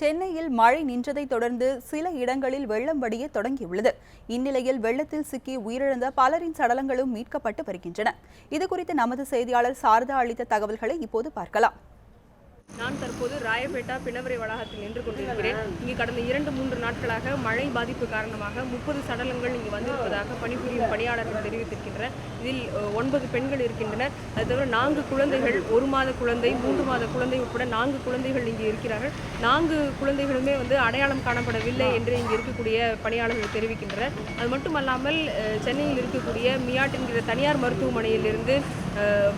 சென்னையில் மழை நின்றதைத் தொடர்ந்து சில இடங்களில் வெள்ளம் வடிய தொடங்கியுள்ளது. இந்நிலையில் வெள்ளத்தில் சிக்கி உயிரிழந்த பலரின் சடலங்களும் மீட்கப்பட்டு வருகின்றன. இதுகுறித்து நமது செய்தியாளர் சாரதா அளித்த தகவல்களை இப்போது பார்க்கலாம். நான் தற்போது ராயப்பேட்டா பிணவரை வளாகத்தில் நின்று கொண்டிருக்கிறேன். இங்கு கடந்த இரண்டு மூன்று நாட்களாக மழை பாதிப்பு காரணமாக முப்பது சடலங்கள் இங்கு வந்திருப்பதாக பணிபுரியும் பணியாளர்கள் தெரிவித்திருக்கின்றனர் இதில் ஒன்பது பெண்கள் இருக்கின்றனர். அது தவிர நான்கு குழந்தைகள் ஒரு மாத குழந்தை மூன்று மாத குழந்தை உட்பட நான்கு குழந்தைகள் இங்கு இருக்கிறார்கள். நான்கு குழந்தைகளுமே வந்து அடையாளம் காணப்படவில்லை என்று இங்கு இருக்கக்கூடிய பணியாளர்கள் தெரிவிக்கின்றனர். அது மட்டுமல்லாமல் சென்னையில் இருக்கக்கூடிய மியாட் என்கிற தனியார் மருத்துவமனையிலிருந்து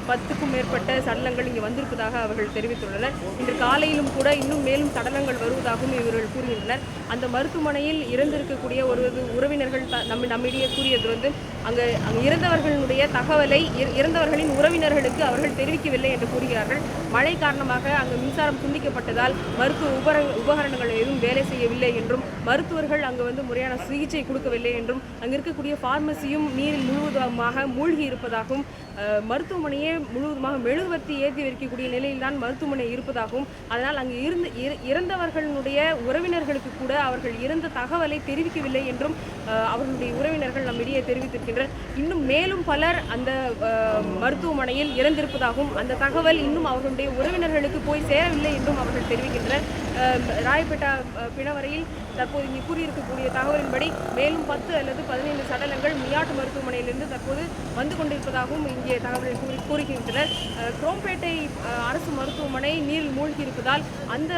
பத்துக்கும் மேற்பட்ட சடலங்கள் இங்கே வந்திருப்பதாக அவர்கள் தெரிவித்துள்ளனர். இன்று காலையிலும் கூட இன்னும் மேலும் சடலங்கள் வருவதாகவும் இவர்கள் கூறுகின்றனர். அந்த மருத்துவமனையில் இறந்திருக்கக்கூடிய ஒருவது உறவினர்கள் த- நம்ம நம்மிடையே கூறியது வந்து அங்கே அங்கு இறந்தவர்களுடைய தகவலை இறந்தவர்களின் உறவினர்களுக்கு அவர்கள் தெரிவிக்கவில்லை என்று கூறுகிறார்கள். மழை காரணமாக அங்கு மின்சாரம் துண்டிக்கப்பட்டதால் மருத்துவ உபர உபகரணங்கள் எதுவும் வேலை செய்யவில்லை என்றும் மருத்துவர்கள் அங்கு வந்து முறையான சிகிச்சை கொடுக்கவில்லை என்றும் அங்கு இருக்கக்கூடிய ஃபார்மசியும் நீரில் முழுவதுமாக மூழ்கி இருப்பதாகவும் மருத்துவ மருத்துவமனையே முழுவதுமாக மெழுகுவர்த்தி ஏற்றி வைக்கக்கூடிய நிலையில்தான் மருத்துவமனை இருப்பதாகவும் அதனால் அங்கு இருந்து இறந்தவர்களுடைய உறவினர்களுக்கு கூட அவர்கள் இறந்த தகவலை தெரிவிக்கவில்லை என்றும் அவர்களுடைய உறவினர்கள் நம்மிடையே தெரிவித்திருக்கின்றனர் இன்னும் மேலும் பலர் அந்த மருத்துவமனையில் இறந்திருப்பதாகவும் அந்த தகவல் இன்னும் அவர்களுடைய உறவினர்களுக்கு போய் சேரவில்லை என்றும் அவர்கள் தெரிவிக்கின்றனர். ராயப்பேட்டா பிணவரையில் தற்போது இங்கே கூறியிருக்கக்கூடிய தகவலின்படி மேலும் பத்து அல்லது பதினைந்து சடலங்கள் மியாட்டு மருத்துவமனையிலிருந்து தற்போது வந்து கொண்டிருப்பதாகவும் இங்கே தகவல்கள் கூறி கூறுகின்றனர். குரோம்பேட்டை அரசு மருத்துவமனை நீரில் மூழ்கியிருப்பதால் அந்த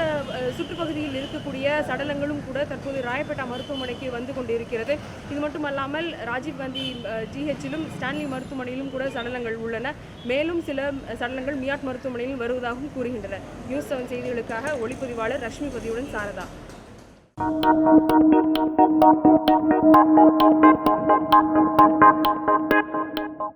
சுற்றுப்பகுதியில் இருக்கக்கூடிய சடலங்களும் கூட தற்போது ராயப்பேட்டா மருத்துவமனைக்கு வந்து கொண்டிருக்கிறது. இது மட்டுமல்லாமல் ராஜீவ் ராஜீவ்காந்தி ஜிஹெச்சிலும் ஸ்டான்லி மருத்துவமனையிலும் கூட சடலங்கள் உள்ளன. மேலும் சில சடலங்கள் மியாட் மருத்துவமனையில் வருவதாகவும் கூறுகின்றனர் நியூஸ் செவன் செய்திகளுக்காக ஒளிப்பதிவாளர் ரஷ்மி பதிவுடன் சாரதா.